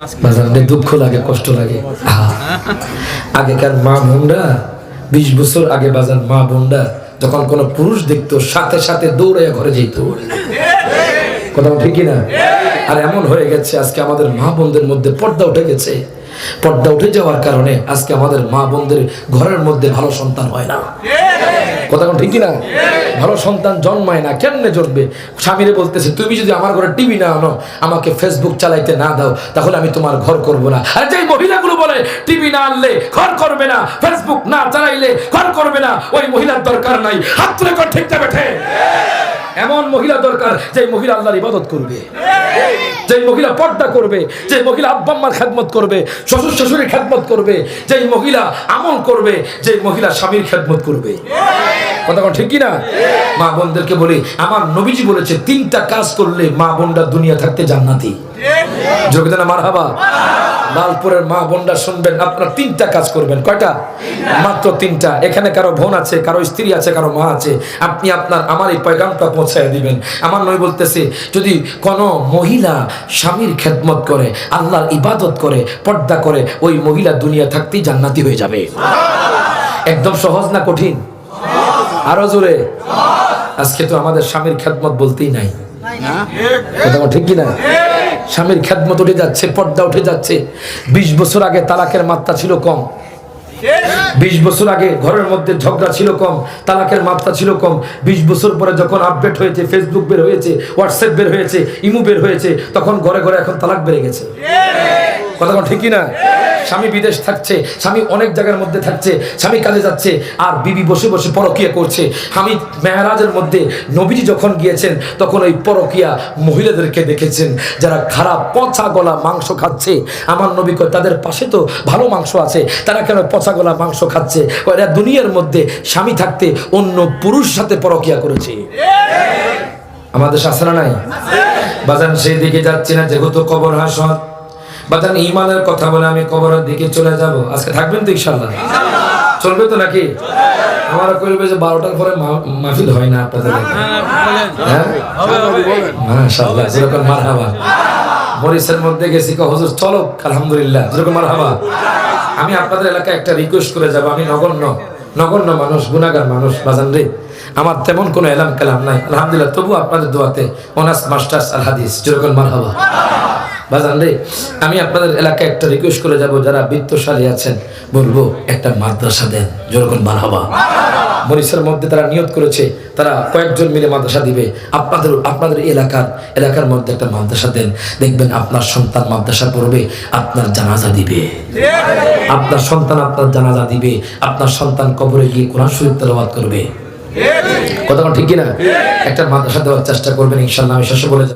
বাজারে দুঃখ লাগে, কষ্ট লাগে। আগেকার মা বোনরা, বিশ বছর আগে বাজার মা বোনরা যখন কোনো পুরুষ দেখতো, সাথে সাথে দৌড়ে ঘরে যেত। কথা ঠিকই না আর এমন হয়ে গেছে, আজকে আমাদের মা বোনদের মধ্যে পর্দা উঠে গেছে। পর্দা উঠে যাওয়ার কারণে আজকে আমাদের মা বোনদের ঘরের মধ্যে ভালো সন্তান হয় না। কথা ঠিকই না ভালো সন্তান জন্মায় না, কেমনে জন্মবে স্বামীরে বলতেছে, তুমি যদি আমার ঘরে টিভি না আনো, আমাকে ফেসবুক চালাইতে না দাও, তাহলে আমি তোমার ঘর করব না। আর যে মহিলাগুলো বলে, টিভি না আনলে ঘর করবে না ফেসবুক না চালাইলে ঘর করবে না, ওই মহিলার দরকার নাই। হাত তুলে ঠিক না বেঠে? এমন মহিলা দরকার যে মহিলা আল্লাহর ইবাদত করবে। যে মহিলা পর্দা করবে যে মহিলা আব্বা আম্মার খেদমত করবে, শ্বশুর শ্বশুরের খেদমত করবে যে মহিলা আমল করবে যে মহিলা স্বামীর খেদমত করবে। কথা কোন ঠিক কি না মা বোনদেরকে বলি, আমার নবীজি বলেছে, তিনটা কাজ করলে মা বোনরা দুনিয়া থাকতে জান্নাতি। যোগদান আমার হাবা লালপুরের মা বোনরা শুনবেন আপনারা তিনটা কাজ করবেন। কয়টা? মাত্র তিনটা। এখানে কারও বোন আছে কারও স্ত্রী আছে কারও মা আছে। আপনি আপনার আমার এই পয়গামটা পৌঁছায় দিবেন। আমার নই বলতেছে যদি কোনো মহিলা স্বামীর খেদমত করে আল্লাহর ইবাদত করে পর্দা করে ওই মহিলা দুনিয়া থাকতেই জান্নাতি হয়ে যাবে। একদম সহজ না কঠিন? আরও জোরে। আজকে তো আমাদের স্বামীর খেদমত বলতেই নাই। কথা ঠিক কিনা? স্বামীর খেদমত উঠে যাচ্ছে, পর্দা উঠে যাচ্ছে। বিশ বছর আগে তালাকের মাত্রা ছিল কম। বিশ বছর আগে ঘরের মধ্যে ঝগড়া ছিল কম, তালাকের মাত্রা ছিল কম। বিশ বছর পরে যখন আপডেট হয়েছে ফেসবুক বের হয়েছে হোয়াটসঅ্যাপ বের হয়েছে, ইমু বের হয়েছে, তখন ঘরে ঘরে এখন তালাক বেড়ে গেছে। কথা ঠিকই না স্বামী বিদেশ থাকছে, স্বামী অনেক জায়গার মধ্যে থাকছে, স্বামী কাজে যাচ্ছে, আর বিবি বসে বসে পরকিয়া করছে। আমি মেহরাজের মধ্যে নবীজি যখন গিয়েছেন, তখন ওই পরকিয়া মহিলাদেরকে দেখেছেন, যারা খারাপ পচা গলা মাংস খাচ্ছে। আমার নবী তাদের পাশে তো ভালো মাংস আছে, তারা কেন পচা গলা মাংস খাচ্ছে? এরা দুনিয়ার মধ্যে স্বামী থাকতে অন্য পুরুষ সাথে পরকিয়া করেছে। আমাদের শাসনা নাই? বাজান, সেই দিকে যাচ্ছি না, যেহেতু কবর হাসত বাজান ইমানের কথা বলে আমি কবরের দিকে চলে যাব। আজকে থাকবেন তো ইনশাল্লাহ চলবে তো নাকি? আমার করবে যে বারোটার পরে মাহফিল হয় না আপনাদের এখানে। হ্যাঁ মাশাআল্লাহ যেরকম মারহাবা। মরিচের মধ্যে গেছি কো হুজুর চলো আলহামদুলিল্লাহ যেরকম মারহাবা। আমি আপনাদের এলাকায় একটা রিকোয়েস্ট করে যাব আমি নগণ্য নগণ্য মানুষ গুণাগার মানুষ বাজান রে। আমার তেমন কোনো এলাম কালাম নাই। আলহামদুলিল্লাহ তবু আপনাদের দোয়াতে অনার্স মাস্টার্স আল হাদিস যেরকম মারহাবা। বাজান রে, আমি আপনাদের এলাকায় একটা রিকোয়েস্ট করে যাব, যারা বৃত্তশালী আছেন। বলব, একটা মাদ্রাসা দেন যেরকম মারহাবা। মরিচের মধ্যে তারা নিয়ত করেছে, তারা কয়েকজন মিলে মাদ্রাসা দিবে। আপনাদের আপনাদের এলাকার এলাকার মধ্যে একটা মাদ্রাসা দেন। দেখবেন আপনার সন্তান মাদ্রাসা পড়বে, আপনার জানাজা দিবে। আপনার সন্তান আপনার জানাজা দিবে, আপনার সন্তান কবরে গিয়ে কোরআন শরীফ তেলাওয়াত করবে। কথা ঠিক কিনা? একটা মাদ্রাসা দেওয়ার চেষ্টা করবেন ইনশাল্লাহ আমি শেষে বলে।